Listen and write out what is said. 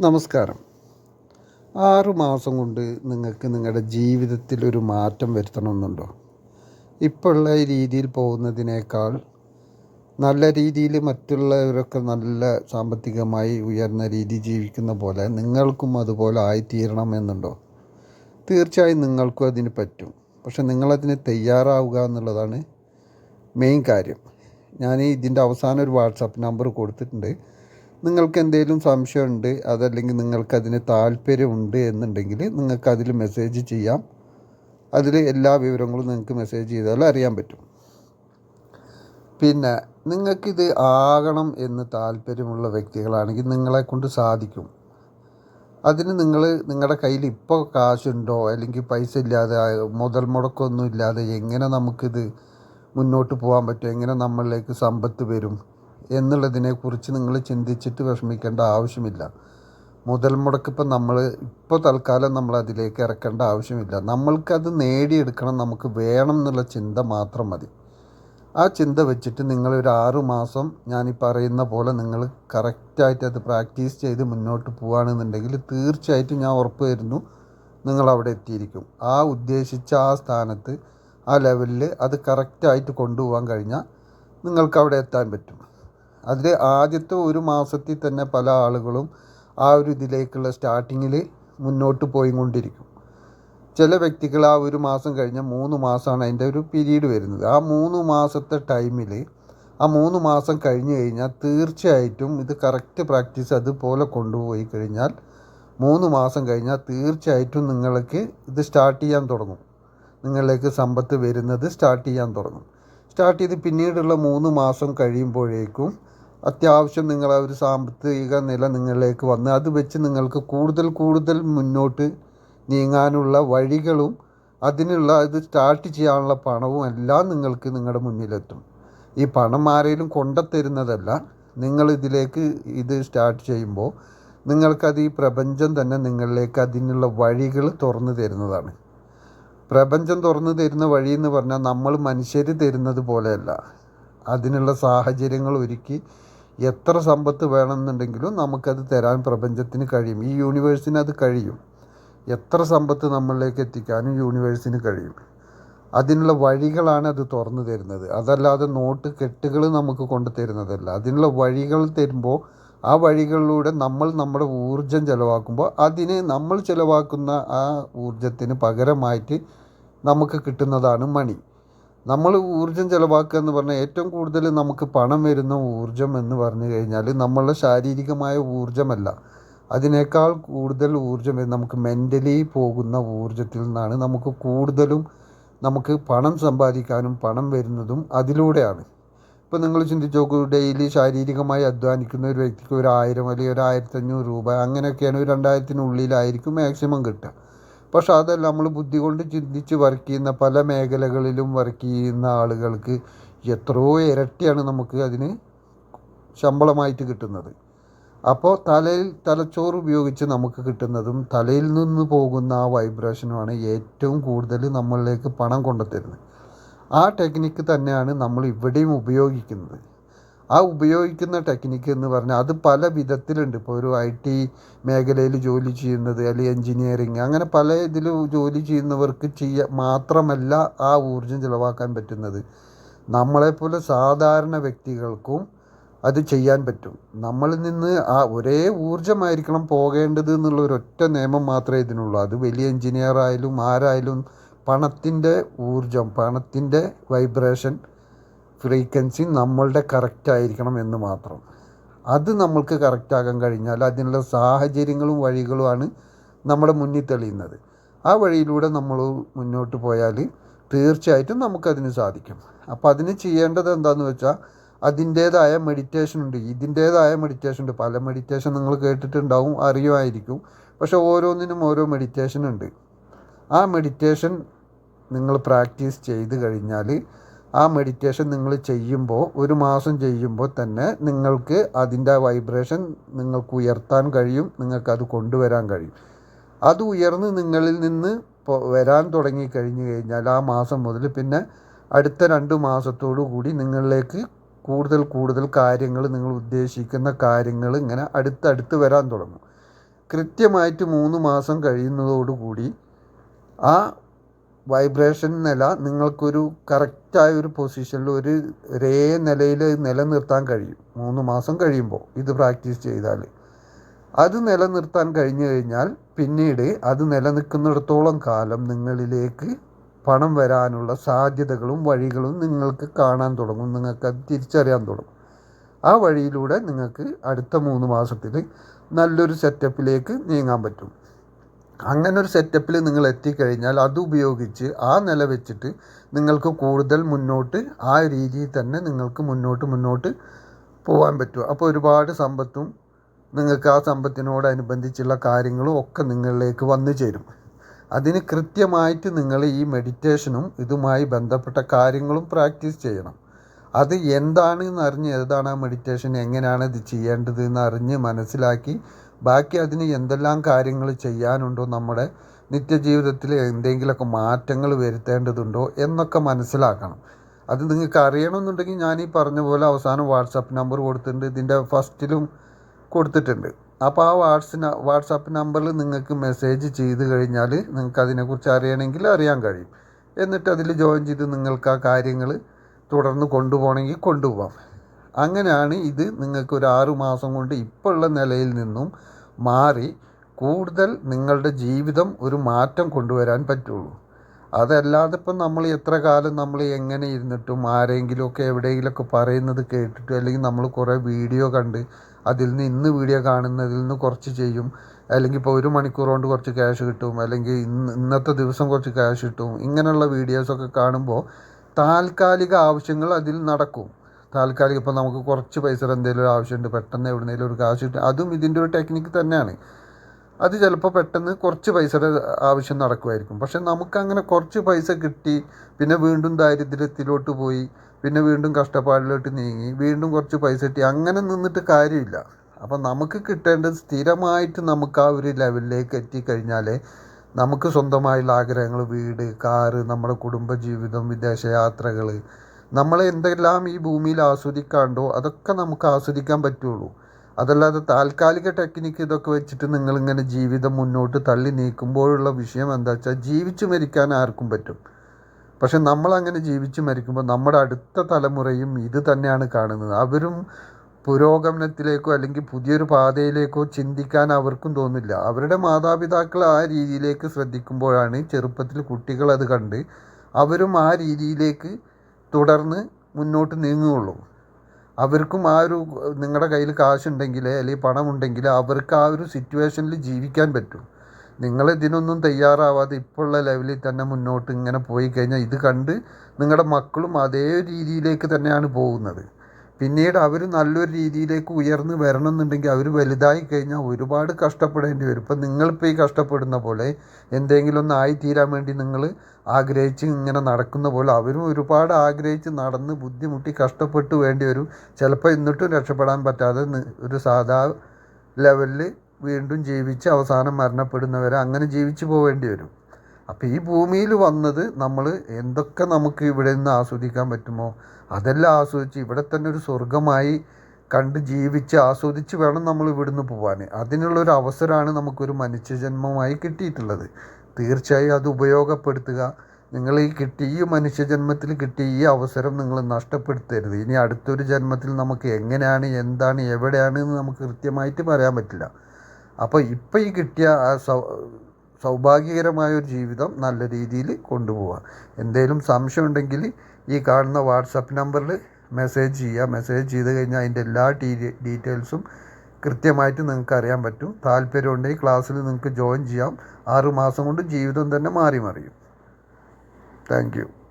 നമസ്കാരം. ആറു മാസം കൊണ്ട് നിങ്ങൾക്ക് നിങ്ങളുടെ ജീവിതത്തിൽ ഒരു മാറ്റം വരുത്തണമെന്നുണ്ടോ? ഇപ്പോഴുള്ള രീതിയിൽ പോകുന്നതിനേക്കാൾ നല്ല രീതിയിൽ മറ്റുള്ളവരൊക്കെ നല്ല സാമ്പത്തികമായി ഉയർന്ന രീതി ജീവിക്കുന്ന പോലെ നിങ്ങൾക്കും അതുപോലെ ആയിത്തീരണം എന്നുണ്ടോ? തീർച്ചയായും നിങ്ങൾക്കും അതിന് പറ്റും. പക്ഷെ നിങ്ങളതിന് തയ്യാറാവുക എന്നുള്ളതാണ് മെയിൻ കാര്യം. ഞാൻ ഇതിന്റെ അവസാനം ഒരു വാട്സാപ്പ് നമ്പർ കൊടുത്തിട്ടുണ്ട്. നിങ്ങൾക്ക് എന്തെങ്കിലും സംശയമുണ്ട് അതല്ലെങ്കിൽ നിങ്ങൾക്കതിന് താല്പര്യമുണ്ട് എന്നുണ്ടെങ്കിൽ നിങ്ങൾക്ക് അതിൽ മെസ്സേജ് ചെയ്യാം. അതിൽ എല്ലാ വിവരങ്ങളും നിങ്ങൾക്ക് മെസ്സേജ് ചെയ്താൽ അറിയാൻ പറ്റും. പിന്നെ നിങ്ങൾക്കിത് ആകണം എന്ന് താല്പര്യമുള്ള വ്യക്തികളാണെങ്കിൽ നിങ്ങളെ കൊണ്ട് സാധിക്കും. അതിന് നിങ്ങൾ നിങ്ങളുടെ കയ്യിൽ ഇപ്പോൾ കാശുണ്ടോ അല്ലെങ്കിൽ പൈസ ഇല്ലാതെ മുതൽ മുടക്കൊന്നും ഇല്ലാതെ എങ്ങനെ നമുക്കിത് മുന്നോട്ട് പോകാൻ പറ്റും? എങ്ങനെ നമ്മളിലേക്ക് സമ്പത്ത് വരും? എന്നുള്ളതിനെക്കുറിച്ച് നിങ്ങൾ ചിന്തിച്ചിട്ട് വിഷമിക്കേണ്ട ആവശ്യമില്ല. മുതൽ മുടക്കിപ്പോൾ നമ്മൾ ഇപ്പോൾ തൽക്കാലം നമ്മൾ അതിലേക്ക് ഇറക്കേണ്ട ആവശ്യമില്ല. നമ്മൾക്കത് നേടിയെടുക്കണം നമുക്ക് വേണം എന്നുള്ള ചിന്ത മാത്രം മതി. ആ ചിന്ത വെച്ചിട്ട് നിങ്ങൾ ഒരു ആറു മാസം ഞാൻ ഈ പറയുന്ന പോലെ നിങ്ങൾ കറക്റ്റായിട്ട് അത് പ്രാക്ടീസ് ചെയ്ത് മുന്നോട്ട് പോവുകയാണെന്നുണ്ടെങ്കിൽ തീർച്ചയായിട്ടും ഞാൻ ഉറപ്പ് വരുന്നു നിങ്ങൾ അവിടെ എത്തിയിരിക്കും. ആ ഉദ്ദേശിച്ച ആ സ്ഥാനത്ത് ആ ലെവലിൽ അത് കറക്റ്റായിട്ട് കൊണ്ടുപോകാൻ കഴിഞ്ഞാൽ നിങ്ങൾക്ക് അവിടെ എത്താൻ പറ്റും. അതിൽ ആദ്യത്തെ ഒരു മാസത്തിൽ തന്നെ പല ആളുകളും ആ ഒരു ഇതിലേക്കുള്ള സ്റ്റാർട്ടിങ്ങിൽ മുന്നോട്ട് പോയിക്കൊണ്ടിരിക്കും. ചില വ്യക്തികൾ ആ ഒരു മാസം കഴിഞ്ഞ മൂന്ന് മാസമാണ് അതിന്റെ ഒരു പീരീഡ് വരുന്നത്. ആ മൂന്ന് മാസത്തെ ടൈമിൽ ആ മൂന്ന് മാസം കഴിഞ്ഞ് കഴിഞ്ഞാൽ തീർച്ചയായിട്ടും ഇത് കറക്റ്റ് പ്രാക്ടീസ് അതുപോലെ കൊണ്ടുപോയി കഴിഞ്ഞാൽ മൂന്ന് മാസം കഴിഞ്ഞാൽ തീർച്ചയായിട്ടും നിങ്ങൾക്ക് ഇത് സ്റ്റാർട്ട് ചെയ്യാൻ തുടങ്ങും. നിങ്ങളിലേക്ക് സമ്പത്ത് വരുന്നത് സ്റ്റാർട്ട് ചെയ്യാൻ തുടങ്ങും. സ്റ്റാർട്ട് ചെയ്ത് പിന്നീടുള്ള മൂന്ന് മാസം കഴിയുമ്പോഴേക്കും അത്യാവശ്യം നിങ്ങളെ ഒരു സാമ്പത്തിക നില നിങ്ങളിലേക്ക് വന്ന് അത് വെച്ച് നിങ്ങൾക്ക് കൂടുതൽ കൂടുതൽ മുന്നോട്ട് നീങ്ങാനുള്ള വഴികളും അതിനുള്ള ഇത് സ്റ്റാർട്ട് ചെയ്യാനുള്ള പണവും എല്ലാം നിങ്ങൾക്ക് നിങ്ങളുടെ മുന്നിലെത്തും. ഈ പണം ആരെങ്കിലും കൊണ്ടത്തരുന്നതല്ല. നിങ്ങൾ ഇതിലേക്ക് ഇത് സ്റ്റാർട്ട് ചെയ്യുമ്പോൾ നിങ്ങൾക്കത് ഈ പ്രപഞ്ചം തന്നെ നിങ്ങളിലേക്ക് അതിനുള്ള വഴികൾ തുറന്നു തരുന്നതാണ്. പ്രപഞ്ചം തുറന്നു തരുന്ന വഴി എന്ന് പറഞ്ഞാൽ നമ്മൾ മനുഷ്യർ തരുന്നത് പോലെയല്ല. അതിനുള്ള സാഹചര്യങ്ങൾ ഒരുക്കി എത്ര സമ്പത്ത് വേണമെന്നുണ്ടെങ്കിലും നമുക്കത് തരാൻ പ്രപഞ്ചത്തിന് കഴിയും. ഈ യൂണിവേഴ്സിന് അത് കഴിയും. എത്ര സമ്പത്ത് നമ്മളിലേക്ക് എത്തിക്കാനും യൂണിവേഴ്സിന് കഴിയും. അതിനുള്ള വഴികളാണ് അത് തുറന്നു തരുന്നത്. അതല്ലാതെ നോട്ട് കെട്ടുകൾ നമുക്ക് കൊണ്ടു തരുന്നതല്ല. അതിനുള്ള വഴികൾ തരുമ്പോൾ ആ വഴികളിലൂടെ നമ്മൾ നമ്മുടെ ഊർജം ചിലവാക്കുമ്പോൾ അതിന് നമ്മൾ ചിലവാക്കുന്ന ആ ഊർജത്തിന് പകരമായിട്ട് നമുക്ക് കിട്ടുന്നതാണ് മണി. നമ്മൾ ഊർജം ചിലവാക്കുക എന്ന് പറഞ്ഞാൽ ഏറ്റവും കൂടുതൽ നമുക്ക് പണം വരുന്ന ഊർജം എന്ന് പറഞ്ഞു കഴിഞ്ഞാൽ നമ്മളുടെ ശാരീരികമായ ഊർജമല്ല. അതിനേക്കാൾ കൂടുതൽ ഊർജം നമുക്ക് മെന്റലി പോകുന്ന ഊർജത്തിൽ നിന്നാണ് നമുക്ക് കൂടുതലും നമുക്ക് പണം സമ്പാദിക്കാനും പണം വരുന്നതും അതിലൂടെയാണ്. ഇപ്പോൾ നിങ്ങൾ ചിന്തിച്ച് നോക്കൂ ഡെയിലി ശാരീരികമായി അധ്വാനിക്കുന്ന ഒരു വ്യക്തിക്ക് ഒരു ആയിരം അല്ലെങ്കിൽ ഒരു ആയിരത്തഞ്ഞൂറ് രൂപ അങ്ങനെയൊക്കെയാണ് ഒരു രണ്ടായിരത്തിനുള്ളിലായിരിക്കും മാക്സിമം കിട്ടുക. പക്ഷെ അതല്ല നമ്മൾ ബുദ്ധി കൊണ്ട് ചിന്തിച്ച് വർക്ക് ചെയ്യുന്ന പല മേഖലകളിലും വർക്ക് ചെയ്യുന്ന ആളുകൾക്ക് എത്രയോ ഇരട്ടിയാണ് നമുക്ക് അതിന് ശമ്പളമായിട്ട് കിട്ടുന്നത്. അപ്പോൾ തലയിൽ തലച്ചോറ് ഉപയോഗിച്ച് നമുക്ക് കിട്ടുന്നതും തലയിൽ നിന്ന് പോകുന്ന ആ വൈബ്രേഷനുമാണ് ഏറ്റവും കൂടുതൽ നമ്മളിലേക്ക് പണം കൊണ്ടുത്തരുന്നത് ആ ടെക്നിക്ക് തന്നെയാണ് നമ്മൾ ഇവിടെയും ഉപയോഗിക്കുന്നത്. ആ ഉപയോഗിക്കുന്ന ടെക്നിക്ക് എന്ന് പറഞ്ഞാൽ അത് പല വിധത്തിലുണ്ട്. ഇപ്പോൾ ഒരു ഐ ടി മേഖലയിൽ ജോലി ചെയ്യുന്നത് അല്ലെങ്കിൽ എൻജിനീയറിങ് അങ്ങനെ പല ഇതിൽ ജോലി ചെയ്യുന്നവർക്ക് ചെയ്യ മാത്രമല്ല ആ ഊർജം ചിലവാക്കാൻ പറ്റുന്നത്. നമ്മളെപ്പോലെ സാധാരണ വ്യക്തികൾക്കും അത് ചെയ്യാൻ പറ്റും. നമ്മളിൽ നിന്ന് ആ ഒരേ ഊർജമായിരിക്കണം പോകേണ്ടത് എന്നുള്ള ഒരൊറ്റ നിയമം മാത്രമേ ഇതിനുള്ളൂ. അത് വലിയ എൻജിനീയർ ആയാലും ആരായാലും പണത്തിന്റെ ഊർജം പണത്തിന്റെ വൈബ്രേഷൻ ഫ്രീക്വൻസി നമ്മളുടെ കറക്റ്റ് ആയിരിക്കണം എന്ന് മാത്രം. അത് നമ്മൾക്ക് കറക്റ്റാകാൻ കഴിഞ്ഞാൽ അതിനുള്ള സാഹചര്യങ്ങളും വഴികളുമാണ് നമ്മുടെ മുന്നിൽ തെളിയുന്നത്. ആ വഴിയിലൂടെ നമ്മൾ മുന്നോട്ട് പോയാൽ തീർച്ചയായിട്ടും നമുക്കതിന് സാധിക്കും. അപ്പോൾ അതിന് ചെയ്യേണ്ടത് എന്താണെന്ന് വെച്ചാൽ അതിന്റേതായ മെഡിറ്റേഷൻ ഉണ്ട്. ഇതിന്റേതായ മെഡിറ്റേഷൻ ഉണ്ട്. പല മെഡിറ്റേഷൻ നിങ്ങൾ കേട്ടിട്ടുണ്ടാവും അറിയുമായിരിക്കും. പക്ഷേ ഓരോന്നിനും ഓരോ മെഡിറ്റേഷൻ ഉണ്ട്. ആ മെഡിറ്റേഷൻ നിങ്ങൾ പ്രാക്ടീസ് ചെയ്ത് കഴിഞ്ഞാൽ ആ മെഡിറ്റേഷൻ നിങ്ങൾ ചെയ്യുമ്പോൾ ഒരു മാസം ചെയ്യുമ്പോൾ തന്നെ നിങ്ങൾക്ക് അതിന്റെ വൈബ്രേഷൻ നിങ്ങൾക്ക് ഉയർത്താൻ കഴിയും നിങ്ങൾക്കത് കൊണ്ടുവരാൻ കഴിയും. അത് ഉയർന്ന് നിങ്ങളിൽ നിന്ന് വരാൻ തുടങ്ങി കഴിഞ്ഞു കഴിഞ്ഞാൽ ആ മാസം മുതൽ പിന്നെ അടുത്ത രണ്ട് മാസത്തോടു കൂടി നിങ്ങളിലേക്ക് കൂടുതൽ കൂടുതൽ കാര്യങ്ങൾ നിങ്ങൾ ഉദ്ദേശിക്കുന്ന കാര്യങ്ങൾ ഇങ്ങനെ അടുത്തടുത്ത് വരാൻ തുടങ്ങും. കൃത്യമായിട്ട് മൂന്ന് മാസം കഴിയുന്നതോടുകൂടി ആ വൈബ്രേഷൻ നില നിങ്ങൾക്കൊരു കറക്റ്റായ ഒരു പൊസിഷനിൽ ഒരു ഒരേ നിലയിൽ നിലനിർത്താൻ കഴിയും. മൂന്ന് മാസം കഴിയുമ്പോൾ ഇത് പ്രാക്ടീസ് ചെയ്താൽ. അത് നിലനിർത്താൻ കഴിഞ്ഞു കഴിഞ്ഞാൽ പിന്നീട് അത് നിലനിൽക്കുന്നിടത്തോളം കാലം നിങ്ങളിലേക്ക് പണം വരാനുള്ള സാധ്യതകളും വഴികളും നിങ്ങൾക്ക് കാണാൻ തുടങ്ങും. നിങ്ങൾക്ക് അത് തിരിച്ചറിയാൻ തുടങ്ങും. ആ വഴിയിലൂടെ നിങ്ങൾക്ക് അടുത്ത മൂന്ന് മാസത്തിൽ നല്ലൊരു സെറ്റപ്പിലേക്ക് നീങ്ങാൻ പറ്റും. അങ്ങനെ ഒരു സെറ്റപ്പിൽ നിങ്ങൾ എത്തിക്കഴിഞ്ഞാൽ അത് ഉപയോഗിച്ച് ആ നില വെച്ചിട്ട് നിങ്ങൾക്ക് കൂടുതൽ മുന്നോട്ട് ആ രീതിയിൽ തന്നെ നിങ്ങൾക്ക് മുന്നോട്ട് മുന്നോട്ട് പോകാൻ പറ്റും. അപ്പോൾ ഒരുപാട് സമ്പത്തും നിങ്ങൾക്ക് ആ സമ്പത്തിനോടനുബന്ധിച്ചുള്ള കാര്യങ്ങളും ഒക്കെ നിങ്ങളിലേക്ക് വന്നു ചേരും. അതിന് കൃത്യമായിട്ട് നിങ്ങൾ ഈ മെഡിറ്റേഷനും ഇതുമായി ബന്ധപ്പെട്ട കാര്യങ്ങളും പ്രാക്ടീസ് ചെയ്യണം. അത് എന്താണെന്ന് അറിഞ്ഞ് ഏതാണ് ആ മെഡിറ്റേഷൻ എങ്ങനെയാണ് ഇത് ചെയ്യേണ്ടത് എന്ന് അറിഞ്ഞ് മനസ്സിലാക്കി ബാക്കി അതിന് എന്തെല്ലാം കാര്യങ്ങൾ ചെയ്യാനുണ്ടോ? നമ്മുടെ നിത്യജീവിതത്തിൽ എന്തെങ്കിലുമൊക്കെ മാറ്റങ്ങൾ വരുത്തേണ്ടതുണ്ടോ എന്നൊക്കെ മനസ്സിലാക്കണം. അത് നിങ്ങൾക്ക് അറിയണമെന്നുണ്ടെങ്കിൽ ഞാൻ ഈ പറഞ്ഞ പോലെ അവസാനം വാട്സാപ്പ് നമ്പർ കൊടുത്തിട്ടുണ്ട്. ഇതിന്റെ ഫസ്റ്റിലും കൊടുത്തിട്ടുണ്ട്. അപ്പോൾ ആ വാട്സ് വാട്സാപ്പ് നമ്പറിൽ നിങ്ങൾക്ക് മെസ്സേജ് ചെയ്ത് കഴിഞ്ഞാൽ നിങ്ങൾക്ക് അതിനെക്കുറിച്ച് അറിയണമെങ്കിൽ അറിയാൻ കഴിയും. എന്നിട്ട് അതിൽ ജോയിൻ ചെയ്ത് നിങ്ങൾക്ക് ആ കാര്യങ്ങൾ തുടർന്ന് കൊണ്ടുപോകണമെങ്കിൽ കൊണ്ടുപോകാം. അങ്ങനെയാണ് ഇത് നിങ്ങൾക്ക് ഒരു ആറു മാസം കൊണ്ട് ഇപ്പോൾ ഉള്ള നിലയിൽ നിന്നും മാറി കൂടുതൽ നിങ്ങളുടെ ജീവിതം ഒരു മാറ്റം കൊണ്ടുവരാൻ പറ്റുള്ളൂ. അതല്ലാതെ ഇപ്പം നമ്മൾ എത്ര കാലം നമ്മൾ എങ്ങനെ ഇരുന്നിട്ടും ആരെങ്കിലുമൊക്കെ എവിടെയെങ്കിലുമൊക്കെ പറയുന്നത് കേട്ടിട്ട് അല്ലെങ്കിൽ നമ്മൾ കുറേ വീഡിയോ കണ്ട് അതിൽ നിന്ന് ഇന്ന് വീഡിയോ കാണുന്നതിൽ നിന്ന് കുറച്ച് ചെയ്യും. അല്ലെങ്കിൽ ഇപ്പോൾ ഒരു മണിക്കൂർ കൊണ്ട് കുറച്ച് ക്യാഷ് കിട്ടും. അല്ലെങ്കിൽ ഇന്ന് ഇന്നത്തെ ദിവസം കുറച്ച് ക്യാഷ് കിട്ടും. ഇങ്ങനെയുള്ള വീഡിയോസൊക്കെ കാണുമ്പോൾ താൽക്കാലിക ആവശ്യങ്ങൾ അതിൽ നടക്കും. താൽക്കാലിക ഇപ്പോൾ നമുക്ക് കുറച്ച് പൈസ എന്തെങ്കിലും ആവശ്യമുണ്ട് പെട്ടെന്ന് എവിടെയെങ്കിലും ഒരു കാശ് കിട്ടും. അതും ഇതിന്റെ ഒരു ടെക്നിക്ക് തന്നെയാണ്. അത് ചിലപ്പോൾ പെട്ടെന്ന് കുറച്ച് പൈസയുടെ ആവശ്യം നടക്കുമായിരിക്കും. പക്ഷെ നമുക്കങ്ങനെ കുറച്ച് പൈസ കിട്ടി പിന്നെ വീണ്ടും ദാരിദ്ര്യത്തിലോട്ട് പോയി പിന്നെ വീണ്ടും കഷ്ടപ്പാടിലോട്ട് നീങ്ങി വീണ്ടും കുറച്ച് പൈസ കിട്ടി അങ്ങനെ നിന്നിട്ട് കാര്യമില്ല. അപ്പം നമുക്ക് കിട്ടേണ്ടത് സ്ഥിരമായിട്ട് നമുക്ക് ആ ഒരു ലെവലിലേക്ക് എത്തിക്കഴിഞ്ഞാൽ നമുക്ക് സ്വന്തമായുള്ള ആഗ്രഹങ്ങൾ വീട് കാറ് നമ്മുടെ കുടുംബജീവിതം വിദേശയാത്രകൾ നമ്മൾ എന്തെല്ലാം ഈ ഭൂമിയിൽ ആസ്വദിക്കാണ്ടോ അതൊക്കെ നമുക്ക് ആസ്വദിക്കാൻ പറ്റുള്ളൂ. അതല്ലാതെ താൽക്കാലിക ടെക്നിക്ക് ഇതൊക്കെ വെച്ചിട്ട് നിങ്ങളിങ്ങനെ ജീവിതം മുന്നോട്ട് തള്ളി നീക്കുമ്പോഴുള്ള വിഷയം എന്താ വെച്ചാൽ ജീവിച്ചു മരിക്കാൻ ആർക്കും പറ്റും. പക്ഷെ നമ്മളങ്ങനെ ജീവിച്ചു മരിക്കുമ്പോൾ നമ്മുടെ അടുത്ത തലമുറയും ഇത് തന്നെയാണ് കാണുന്നത്. അവരും പുരോഗമനത്തിലേക്കോ അല്ലെങ്കിൽ പുതിയൊരു പാതയിലേക്കോ ചിന്തിക്കാൻ അവർക്കും തോന്നില്ല. അവരുടെ മാതാപിതാക്കൾ ആ രീതിയിലേക്ക് ശ്രദ്ധിക്കുമ്പോഴാണ് ചെറുപ്പത്തിൽ കുട്ടികൾ അത് കണ്ട് അവരും ആ രീതിയിലേക്ക് തുടർന്ന് മുന്നോട്ട് നീങ്ങുകയുള്ളൂ. അവർക്കും ആ ഒരു നിങ്ങളുടെ കയ്യിൽ കാശുണ്ടെങ്കിൽ അല്ലെങ്കിൽ പണമുണ്ടെങ്കിൽ അവർക്ക് ആ ഒരു സിറ്റുവേഷനിൽ ജീവിക്കാൻ പറ്റും. നിങ്ങൾ ഇതിനൊന്നും തയ്യാറാവാതെ ഇപ്പോഴുള്ള ലെവലിൽ തന്നെ മുന്നോട്ട് ഇങ്ങനെ പോയി കഴിഞ്ഞാൽ ഇത് കണ്ട് നിങ്ങളുടെ മക്കളും അതേ രീതിയിലേക്ക് തന്നെയാണ് പോകുന്നത്. പിന്നീട് അവർ നല്ലൊരു രീതിയിലേക്ക് ഉയർന്ന് വരണം എന്നുണ്ടെങ്കിൽ അവർ വലുതായി കഴിഞ്ഞാൽ ഒരുപാട് കഷ്ടപ്പെടേണ്ടി വരും. ഇപ്പം നിങ്ങളിപ്പോൾ ഈ കഷ്ടപ്പെടുന്ന പോലെ എന്തെങ്കിലും ഒന്ന് ആയിത്തീരാൻ വേണ്ടി നിങ്ങൾ ആഗ്രഹിച്ച് ഇങ്ങനെ നടക്കുന്ന പോലെ അവരും ഒരുപാട് ആഗ്രഹിച്ച് നടന്ന് ബുദ്ധിമുട്ടി കഷ്ടപ്പെട്ട് വേണ്ടി വരും. ചിലപ്പോൾ എന്നിട്ടും രക്ഷപ്പെടാൻ പറ്റാതെ ഒരു സാധാ ലെവലിൽ വീണ്ടും ജീവിച്ച് അവസാനം മരണപ്പെടുന്നവരെ അങ്ങനെ ജീവിച്ചു പോവേണ്ടി വരും. അപ്പോൾ ഈ ഭൂമിയിൽ വന്നത് നമ്മൾ എന്തൊക്കെ നമുക്ക് ഇവിടെ നിന്ന് ആസ്വദിക്കാൻ പറ്റുമോ? അതെല്ലാം ആസ്വദിച്ച് ഇവിടെ തന്നെ ഒരു സ്വർഗമായി കണ്ട് ജീവിച്ച് ആസ്വദിച്ച് വേണം നമ്മൾ ഇവിടുന്ന് പോകാൻ അതിനുള്ളൊരു അവസരമാണ് നമുക്കൊരു മനുഷ്യജന്മമായി കിട്ടിയിട്ടുള്ളത്. തീർച്ചയായും അത് ഉപയോഗപ്പെടുത്തുക. നിങ്ങൾ ഈ കിട്ടി ഈ മനുഷ്യജന്മത്തിൽ കിട്ടിയ ഈ അവസരം നിങ്ങൾ നഷ്ടപ്പെടുത്തരുത്. ഇനി അടുത്തൊരു ജന്മത്തിൽ നമുക്ക് എങ്ങനെയാണ് എന്താണ് എവിടെയാണ് എന്ന് നമുക്ക് കൃത്യമായിട്ട് പറയാൻ പറ്റില്ല. അപ്പോൾ ഇപ്പോൾ ഈ കിട്ടിയ സൗഭാഗ്യകരമായ ഒരു ജീവിതം നല്ല രീതിയിൽ കൊണ്ടുപോവുക എന്തെങ്കിലും സംശയം ഉണ്ടെങ്കിൽ ഈ കാണുന്ന വാട്സപ്പ് നമ്പറിൽ മെസ്സേജ് ചെയ്യുക. മെസ്സേജ് ചെയ്ത് കഴിഞ്ഞാൽ അതിന്റെ എല്ലാ ഡീറ്റെയിൽസും കൃത്യമായിട്ട് നിങ്ങൾക്ക് അറിയാൻ പറ്റും. താല്പര്യമുണ്ടെങ്കിൽ ക്ലാസ്സിൽ നിങ്ങൾക്ക് ജോയിൻ ചെയ്യാം. ആറ് മാസം കൊണ്ട് ജീവിതം തന്നെ മാറി മറിയും. താങ്ക്